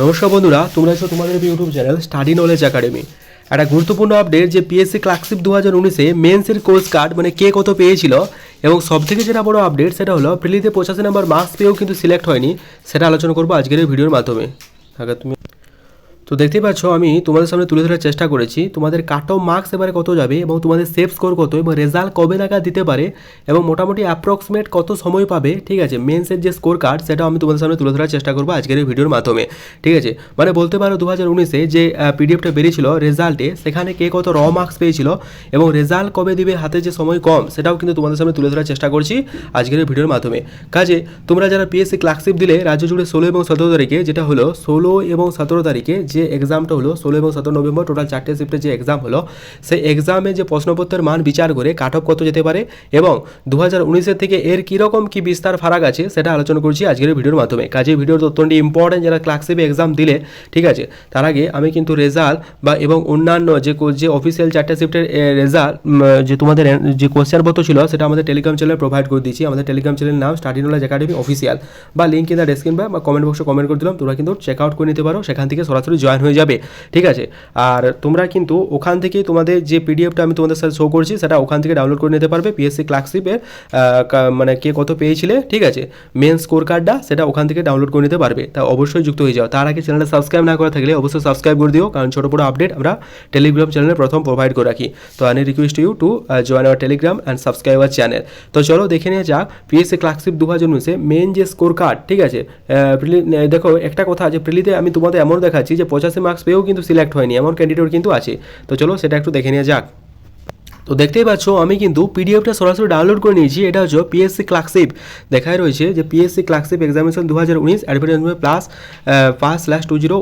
নমস্কার বন্ধুরা, তোমরা এসো তোমাদের YouTube channel study knowledge academy একটা গুরুত্বপূর্ণ আপডেট যে পিএসসি ক্লার্কশিপ দু হাজার উনিশে মেন্সের কোর্স কার্ড মানে কে কত পেয়েছিল, এবং সবথেকে যেটা বড় আপডেট সেটা হলো প্রিলিতে পঁচাশি নাম্বার মার্কস পেয়েও কিন্তু সিলেক্ট হয়নি, সেটা আলোচনা করব আজকের ভিডিওর মাধ্যমে। আগে তুমি তো দেখতেই পাচ্ছ, আমি তোমাদের সামনে তুলে ধরার চেষ্টা করেছি। তোমাদের কাট অফ মার্কস এবারে কত যাবে এবং তোমাদের সেফ স্কোর কত এবং রেজাল্ট কবে নাগাদ দিতে পারে এবং মোটামুটি অ্যাপ্রক্সিমেট কত সময় পাবে, ঠিক আছে? মেন্সের যে স্কোর কার্ড সেটাও আমি তোমাদের সামনে তুলে ধরার চেষ্টা করব আজকের এই ভিডিওর মাধ্যমে, ঠিক আছে? মানে বলতে পারো দু হাজার উনিশে যে পিডিএফটা বেরিয়েছিল রেজাল্টে সেখানে কে কত র মার্কস পেয়েছিল এবং রেজাল্ট কবে দিবে, হাতে যে সময় কম, সেটাও কিন্তু তোমাদের সামনে তুলে ধরার চেষ্টা করছি আজকের এই ভিডিওর মাধ্যমে। কাজে তোমরা যারা পিএসসি ক্লার্কশিপ দিলে, রাজ্য জুড়ে ষোলো এবং সতেরো তারিখে, যেটা হলো ষোলো এবং সতেরো তারিখে যে এক্সামটা হলো, ষোলো এবং সতেরো নভেম্বর টোটাল চারটে শিফটের যে এক্সাম হলো, সেই এক্সামে যে প্রশ্নপত্রের মান বিচার করে কাট অফ কত যেতে পারে এবং দু হাজার থেকে এর কীরকম কী বিস্তার ফারাক আছে সেটা আলোচনা করছি আজকের ভিডিওর মাধ্যমে। কাজে ভিডিওর অত্যন্ত ইম্পর্টেন্ট যারা ক্লার্কশিপে এক্সাম দিলে, ঠিক আছে, তার আগে আমি কিন্তু রেজাল্ট বা এবং অন্যান্য যে যে অফিসিয়াল চারটে শিফটের রেজাল্ট যে তোমাদের যে কোশ্চেন পত্র ছিল সেটা আমাদের টেলিগ্রাম চ্যানেলে প্রোভাইড করে দিয়েছি। আমাদের টেলিগ্রাম চ্যানেলের নাম স্টাডি নলেজ একাডেমি অফিসিয়াল বা লিঙ্ক ইন দ্য বা কমেন্ট বক্সে কমেন্ট করে দিলাম, তোমরা কিন্তু চেক আউট করে নিতে পারো। সেখান থেকে সরাসরি জয়েন হয়ে যাবে, ঠিক আছে? আর তোমরা কিন্তু ওখান থেকে তোমাদের যে পিডিএফটা আমি তোমাদের সাথে শো করছি, সেটা ওখান থেকে ডাউনলোড করে নিতে পারবে পিএসসি ক্লার্কশিপের মানে কে কত পেয়েছিলে, ঠিক আছে? মেন স্কোর কার্ডটা সেটা ওখান থেকে ডাউনলোড করে নিতে পারবে। তা অবশ্যই যুক্ত হয়ে যাও। তার আগে চ্যানেলটা সাবস্ক্রাইব না করে থাকলে অবশ্যই সাবস্ক্রাইব করে দিও, কারণ ছোটো বড়ো আপডেট আমরা টেলিগ্রাম চ্যানেলে প্রথম প্রোভাইড করে রাখি। তো I request you to join our Telegram and subscribe our channel তো চলো দেখে নিয়ে যাক পিএসসি ক্লার্কশিপ দু হাজার উনিশে মেন যে স্কোর কার্ড ঠিক আছে? দেখো একটা কথা আছে প্রিলিতে আমি তোমাদের এমন দেখাচ্ছি যে পঁচাশি মার্কস পেয়েও কিন্তু সিলেক্ট হয়নি, এমন ক্যান্ডিডেট কিন্তু আছে। তো চলো সেটা একটু দেখে নিয়ে যাক। তো দেখতেই পাচ্ছ, আমি কিন্তু পিডিএফটা সরাসরি ডাউনলোড করে নিয়েছি। এটা হচ্ছে পিএসসি ক্লার্কশিপ দেখায় রয়েছে যে পিএসসি ক্লার্কশিপ এক্সামিনেশন দু হাজার উনিশ অ্যাডভার্টাইজমেন্ট প্লাস পাঁচ slash two zero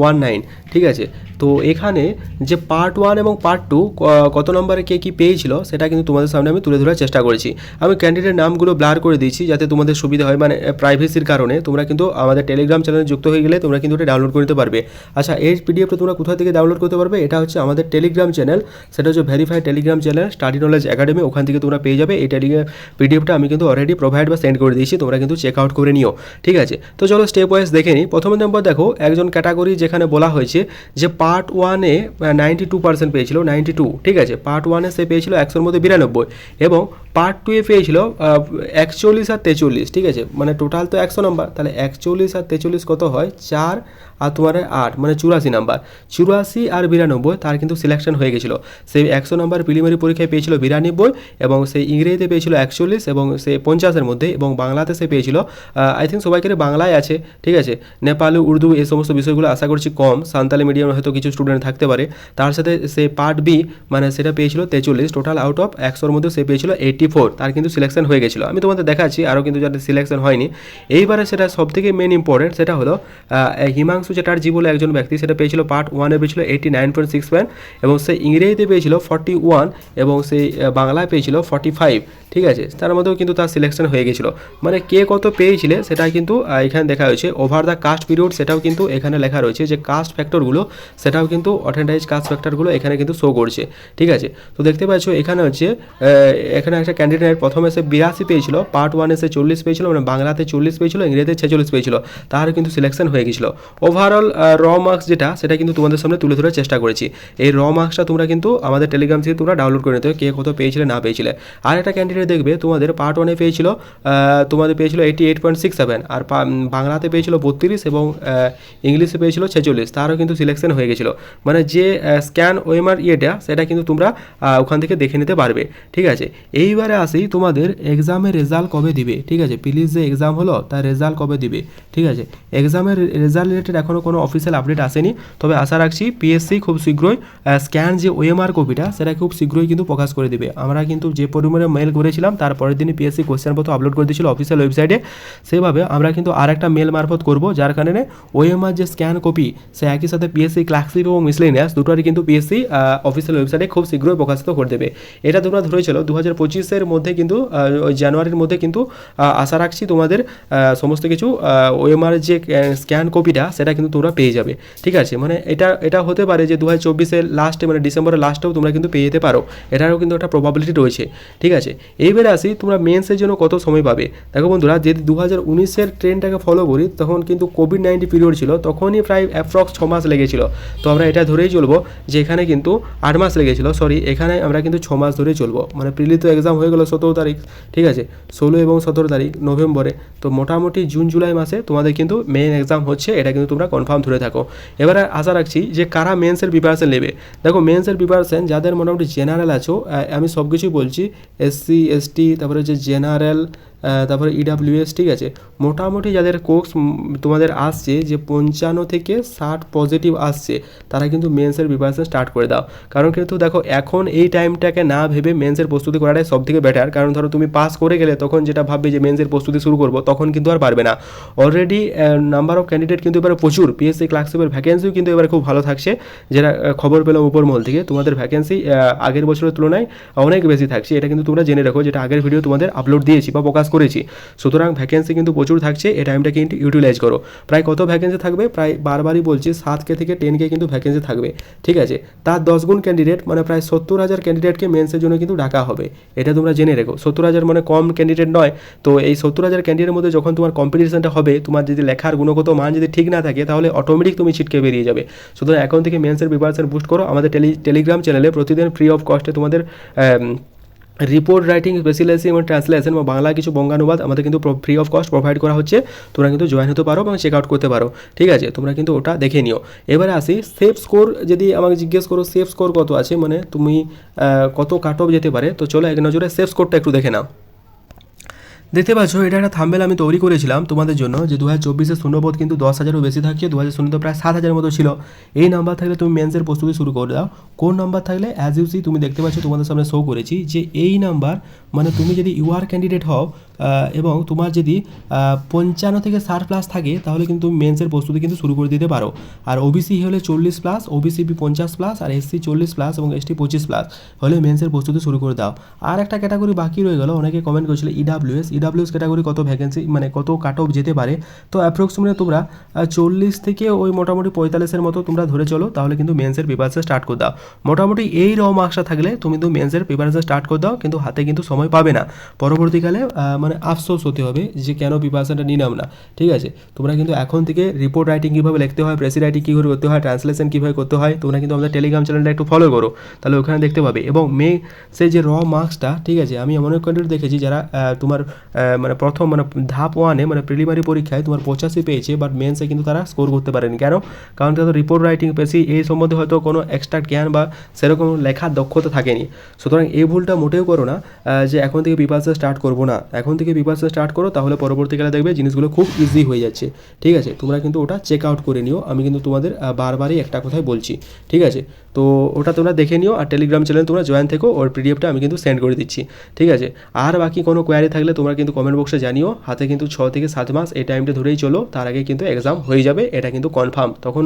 one nine ঠিক আছে? তো এখানে যে পার্ট ওয়ান এবং পার্ট টু কত নম্বরে কে কী পেয়েছিল, সেটা কিন্তু তোমাদের সামনে আমি তুলে ধরার চেষ্টা করেছি। আমি ক্যান্ডিডেট নামগুলো ব্লার করে দিয়েছি যাতে তোমাদের সুবিধা হয় মানে প্রাইভেসির কারণে। তোমরা কিন্তু আমাদের টেলিগ্রাম চ্যানেলে যুক্ত হয়ে গেলে তোমরা কিন্তু এটা ডাউনলোড করে নিতে পারবে। আচ্ছা এই পিডিএফটা তোমরা কোথা থেকে ডাউনলোড করতে পারবে? এটা হচ্ছে আমাদের টেলিগ্রাম চ্যানেল সেটা হচ্ছে verified Telegram channel study knowledge academy ওখান থেকে তোমরা পেয়ে যাবে। এই টেলিগ্রাম পিডিএফটা আমি কিন্তু অলরেডি প্রোভাইড বা সেন্ড করে দিয়েছি, তোমরা কিন্তু চেক আউট করে নিও, ঠিক আছে? তো চলো স্টেপ ওয়াইজ দেখে নিই। প্রথম নম্বর দেখো, একজন ক্যাটাগরি যেখানে বলা হয়েছে যে পার্ট ওয়ানে নাইনটি টু পার্সেন্ট পেয়েছিল নাইনটি টু ঠিক আছে? পার্ট ওয়ানে সে পেয়েছিল একশোর মধ্যে বিরানব্বই এবং পার্ট টুয়ে পেয়েছিল একচল্লিশ আর তেচল্লিশ, ঠিক আছে? মানে টোটাল তো একশো নাম্বার তাহলে একচল্লিশ আর তেচল্লিশ কত হয়? চার আর তোমার আট মানে চুরাশি নাম্বার চুরাশি আর বিরানব্বই, তার কিন্তু সিলেকশন হয়ে গেছিল। সেই একশো নাম্বার প্রিলিমিনারি পরীক্ষায় পেয়েছিল বিরানব্বই এবং সেই ইংরেজিতে পেয়েছিল একচল্লিশ এবং সে পঞ্চাশের মধ্যে এবং বাংলাতে সে পেয়েছিল আই থিঙ্ক সবাইকে বাংলায় আছে, ঠিক আছে? নেপালি, উর্দু এই সমস্ত বিষয়গুলো আশা করছি কম। সান্তালি মিডিয়াম হয়তো কিছু স্টুডেন্ট থাকতে পারে। তার সাথে সে পার্ট বি মানে সেটা পেয়েছিল তেচল্লিশ টোটাল আউট অফ একশোর মধ্যে সে পেয়েছিল এইটি ফোর তার কিন্তু সিলেকশন হয়ে গেছিল। আমি তোমাদের দেখাচ্ছি, আরও কিন্তু যাদের সিলেকশন হয়নি। এইবারে সেটা সবথেকে মেন ইম্পর্টেন্ট সেটা হলো হিমাংশু চ্যাটার্জি বলে একজন ব্যক্তি, সেটা পেয়েছিল পার্ট ওয়ানে পেয়েছিল eighty nine point six point এবং সে ইংরেজিতে পেয়েছিল ফর্টি ওয়ান এবং সেই বাংলায় পেয়েছিল ফর্টি ফাইভ ঠিক আছে? তার মধ্যেও কিন্তু তার সিলেকশন হয়ে গেছিল। মানে কে কত পেয়েছিলে সেটা কিন্তু এখানে দেখা হয়েছে। ওভার দ্য কাস্ট পিরিয়ড সেটাও কিন্তু এখানে লেখা রয়েছে যে কাস্ট ফ্যাক্টরগুলো সেটাও কিন্তু অথেন্টাইজ কাস্ট ফ্যাক্টরগুলো এখানে কিন্তু শো করছে, ঠিক আছে? তো দেখতে পাচ্ছ এখানে হচ্ছে এখানে একটা ক্যান্ডিডেট প্রথমে সে বিরাশি পেয়েছিল পার্ট ওয়ানে সে চল্লিশ পেয়েছিল মানে বাংলাতে চল্লিশ পেয়েছিল, ইংরেজিতে ছেচল্লিশ পেয়েছিল। তার কিন্তু সিলেকশন হয়ে গেছিল। ওভারঅল র মার্কস যেটা, সেটা কিন্তু তোমাদের সামনে তুলে ধরার চেষ্টা করেছি। এই র মার্কসটা তোমরা কিন্তু আমাদের টেলিগ্রাম থেকে তোমরা ডাউনলোড করে নিতে কে কত পেয়েছিলে, না পেয়েছিলে। আর একটা ক্যান্ডিডেট দেখবে, তোমাদের পার্ট ওয়ানে পেয়েছিল তোমাদের পেয়েছিল eighty eight point six seven আর বাংলাতে পেয়েছিল বত্রিশ এবং ইংলিশে পেয়েছিল ছেচল্লিশ। তারও কিন্তু সিলেকশন হয়ে গেছিল। মানে যে স্ক্যান ওএমআর ইয়েটা, সেটা কিন্তু তোমরা ওখান থেকে দেখে নিতে পারবে। ঠিক আছে? এইবারে আসি, তোমাদের এক্সামের রেজাল্ট কবে দিবে? ঠিক আছে? প্লিজ যে এক্সাম হলো, তার রেজাল্ট কবে দিবে? ঠিক আছে? এক্সামের রেজাল্ট রিলেটেড এখনও কোনো অফিসিয়াল আপডেট আসেনি। তবে আশা রাখছি পিএসসি খুব শীঘ্রই স্ক্যান যে ওএমআর কপিটা, সেটা খুব শীঘ্রই কিন্তু প্রকাশ করে দেবে। আমরা কিন্তু যে পরিমাণে মেল করেছিলাম, তার পরের দিনই পিএসসি কোশ্চেন পত্র আপলোড করে দিয়েছিল অফিসিয়াল ওয়েবসাইটে সেভাবে আমরা কিন্তু আর একটা মেল মারফত করব, যার কারণে ওএমআর যে স্ক্যান কপি সে একই সাথে পিএসসি ক্লার্কশিপ এবং মিসলেনিয়াস দুটোরই কিন্তু পিএসসি অফিসিয়াল ওয়েবসাইটে খুব শীঘ্রই প্রকাশিত করে দেবে। এটা তোমরা ধরেছিল দু হাজার পঁচিশের মধ্যে কিন্তু ওই জানুয়ারির মধ্যে কিন্তু আশা রাখছি তোমাদের সমস্ত কিছু ওএমআর যে স্ক্যান কপিটা সেটা কিন্তু তোমরা পেয়ে যাবে। ঠিক আছে? মানে এটা এটা হতে পারে যে দু হাজার চব্বিশের লাস্টে মানে ডিসেম্বরের লাস্টেও তোমরা কিন্তু পেয়ে যেতে পারো। এটারও কিন্তু একটা প্রবাবিলিটি রয়েছে, ঠিক আছে? এইবারে আসি, তোমরা মেন্সের জন্য কত সময় পাবে? দেখো বন্ধুরা, যদি দু হাজার উনিশের ট্রেনটাকে ফলো করি, তখন কিন্তু কোভিড নাইন্টিন পিরিয়ড ছিল, তখনই প্রায় অ্যাপ্রক্স ছ মাস লেগেছিল। তো আমরা এটা ধরেই চলবো যে এখানে কিন্তু আট মাস লেগেছিল সরি এখানে আমরা কিন্তু ছ মাস ধরেই চলবো। মানে প্রিলি তো এক্সাম হয়ে গেলো সতেরো তারিখ, ঠিক আছে? ষোলো এবং সতেরো তারিখ, নভেম্বরে। তো মোটামুটি জুন, জুলাই মাসে তোমাদের কিন্তু মেন এক্সাম হচ্ছে, এটা কিন্তু তোমরা কনফার্ম ধরে থাকো। এবারে আশা রাখছি যে কারা মেন্সের প্রিপারেশন নেবে? দেখো মেন্সের প্রিপারেশন যাদের মোটামুটি জেনারেল আছো আহ, আমি সব কিছুই বলছি এসসি এসটি তারপরে হচ্ছে জেনারেল তারপরে ইডাব্লিউএস ঠিক আছে? মোটামুটি যাদের কোর্স তোমাদের আসছে যে পঞ্চান্ন থেকে ষাট পজিটিভ আসছে, তারা কিন্তু মেন্সের প্রিপারেশন স্টার্ট করে দাও। কারণ কিন্তু দেখো, এখন এই টাইমটাকে না ভেবে মেন্সের প্রস্তুতি করাটাই সব থেকে বেটার কারণ ধরো, তুমি পাস করে গেলে, তখন যেটা ভাববে যে মেন্সের প্রস্তুতি শুরু করব, তখন কিন্তু আর পারবে না। অলরেডি নাম্বার অফ ক্যান্ডিডেট কিন্তু এবারে প্রচুর। পিএসসি ক্লার্কশিপের ভ্যাকেন্সিও কিন্তু এবারে খুব ভালো থাকছে। যেটা খবর পেলাম উপর মহল থেকে, তোমাদের ভ্যাকেন্সি আগের বছরের তুলনায় অনেক বেশি থাকছে। এটা কিন্তু তোমরা জেনে রাখো, যেটা আগের ভিডিও তোমাদের আপলোড দিয়েছি বা প্রকাশ করেছি। সুতরাং ভ্যাকেন্সি কিন্তু প্রচুর থাকছে, এই টাইমটা কিন্তু ইউটিলাইজ করো। প্রায় কত ভ্যাকেন্সি থাকবে? প্রায় বারবারই বলছি সাত কে থেকে টেন কে কিন্তু ভ্যাকেন্সি থাকবে। ঠিক আছে? তার দশ গুণ ক্যান্ডিডেট মানে প্রায় সত্তর হাজার ক্যান্ডিডেটকে মেন্সের জন্য কিন্তু ডাকা হবে। এটা তোমরা জেনে রেখো। সত্তর হাজার মানে কম ক্যান্ডিডেট নয়। তো এই সত্তর হাজার ক্যান্ডিডেটের মধ্যে যখন তোমার কম্পিটিশনটা হবে, তোমার যদি লেখার গুণগত মান যদি ঠিক না থাকে, তাহলে অটোমেটিক তুমি ছিটকে বেরিয়ে যাবে। সুতরাং এখন থেকে মেন্সের প্রিপারেশন বুস্ট করো। আমাদের টেলি টেলিগ্রাম চ্যানেলে প্রতিদিন ফ্রি অফ কস্টে তোমাদের রিপোর্ট রাইটিং স্পেশালাইজেশন এবং ট্রান্সলেশন বা বাংলা কিছু বঙ্গানুবাদ আমাদের কিন্তু ফ্রি অফ কস্ট প্রোভাইড করা হচ্ছে। তোমরা কিন্তু জয়েন হতে পারো এবং চেক আউট করতে পারো। ঠিক আছে? তোমরা কিন্তু ওটা দেখে নিও। এবারে আসি সেফ স্কোর যদি আমাকে জিজ্ঞেস করো সেফ স্কোর কত আছে? মানে তুমি কত কাট অফ যেতে পারে? তো চলো এক নজরে সেফ স্কোরটা একটু দেখে নাও। দেখতে পাচ্ছ, এটা একটা থাম্বেল আমি তৈরি করেছিলাম তোমাদের জন্য যে দু হাজার চব্বিশের শূন্যবোধ কিন্তু দশ হাজারও বেশি থাকছে দু হাজার শূন্য প্রায় সাত হাজারের মতো ছিল। এই নাম্বার থাকলে তুমি মেন্সের প্রস্তুতি শুরু করে দাও। কোন নাম্বার থাকলে অ্যাজ ইউসি তুমি দেখতে পাচ্ছ তোমাদের সামনে শো করেছি যে এই নাম্বার মানে তুমি যদি ইউ আর ক্যান্ডিডেট হও এবং তোমার যদি পঞ্চান্ন থেকে ষাট প্লাস থাকে তাহলে কিন্তু মেন্সের প্রস্তুতি কিন্তু শুরু করে দিতে পারো। আর ওবিসি হলে চল্লিশ প্লাস ওবিসি বি পঞ্চাশ প্লাস আর এসসি চল্লিশ প্লাস এবং এসটি পঁচিশ প্লাস হলে মেন্সের প্রস্তুতি শুরু করে দাও। আর একটা ক্যাটাগরি বাকি রয়ে গেল অনেকে কমেন্ট করেছিল ইডাব্লিউএস ইডাব্লিউএস ক্যাটাগরি কত ভ্যাকেন্সি মানে কত কাট অফ যেতে পারে? তো অ্যাপ্রক্সিমেটলি তোমরা চল্লিশ থেকে ওই মোটামুটি পঁয়তাল্লিশের মতো তোমরা ধরে চলো তাহলে কিন্তু মেন্সের প্রিপারেশন স্টার্ট করে দাও। মোটামুটি এই র মার্কসটা থাকলে তুমি কিন্তু মেন্সের প্রিপারেশন স্টার্ট করে দাও কিন্তু হাতে কিন্তু সময় পাবে না। পরবর্তীকালে আহ, মানে আফসোস হতে হবে যে কেন প্রিপারেশনটা নিলাম না। ঠিক আছে? তোমরা কিন্তু এখন থেকে রিপোর্ট রাইটিং কীভাবে লিখতে হয় প্রেসি রাইটিং কীভাবে করতে হয় ট্রান্সলেশন কীভাবে করতে হয়, তোমরা কিন্তু আমাদের টেলিগ্রাম চ্যানেলটা একটু ফলো করো। তাহলে ওখানে দেখতে পাবে। এবং মে সে যে র মার্কসটা ঠিক আছে? আমি এমন এক ক্যান্ডিডেট দেখেছি যারা তোমার মানে প্রথম মানে ধাপ ওয়ানে মানে প্রিলিমারি পরীক্ষায় তোমার পঁচাশি পেয়েছে বাট মেন্সে কিন্তু তারা স্কোর করতে পারেনি। কেন? কারণ তাদের রিপোর্ট রাইটিং পেশি এই সম্বন্ধে হয়তো কোনো এক্সট্রা জ্ঞান বা সেরকম লেখার দক্ষতা থাকেনি। সুতরাং এই ভুলটা মোটেও করো না যে এখন থেকে প্রিপারেশন স্টার্ট করব না। এখন থেকে প্রিপারেশন স্টার্ট করো, তাহলে পরবর্তীকালে দেখবে জিনিসগুলো খুব ইজি হয়ে যাচ্ছে। ঠিক আছে? তোমরা কিন্তু ওটা চেক আউট করে নিও। আমি কিন্তু তোমাদের বারবারই একটা কথাই বলছি। ঠিক আছে? তো ওটা তোমরা দেখে নিও আর টেলিগ্রাম চ্যানেল তোমরা জয়েন থেকো, ওর পিডিএফটা আমি কিন্তু সেন্ড করে দিচ্ছি, ঠিক আছে? আর বাকি কোনো কোয়ারি থাকলে তোমরা কিন্তু কমেন্ট বক্সে জানিও, হাতে কিন্তু ছ থেকে সাত মাস এই টাইমটা ধরেই চলো, তার আগে কিন্তু এক্সাম হয়ে যাবে, এটা কিন্তু কনফার্ম তখন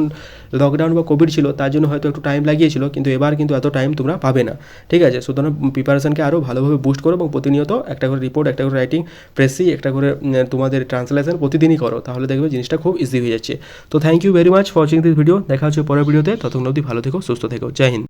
লকডাউন বা কোভিড ছিল, তার জন্য হয়তো একটু টাইম লাগিয়েছিল, কিন্তু এবার কিন্তু এত টাইম তোমরা পাবে না, ঠিক আছে? সুতরাং প্রিপারেশনকে আরও ভালোভাবে বুস্ট করো এবং প্রতিনিয়ত একটা করে রিপোর্ট একটা করে রাইটিং প্রেসি একটা করে তোমাদের ট্রান্সলেশন প্রতিদিনই করো, তাহলে দেখবে জিনিসটা খুব ইজি হয়ে যাচ্ছে। তো thank you very much for watching this video দেখা হচ্ছে পরের ভিডিওতে ততক্ষণ অবধি ভালো থেকো, সুস্থ থেকো। देखो। जय हिंद।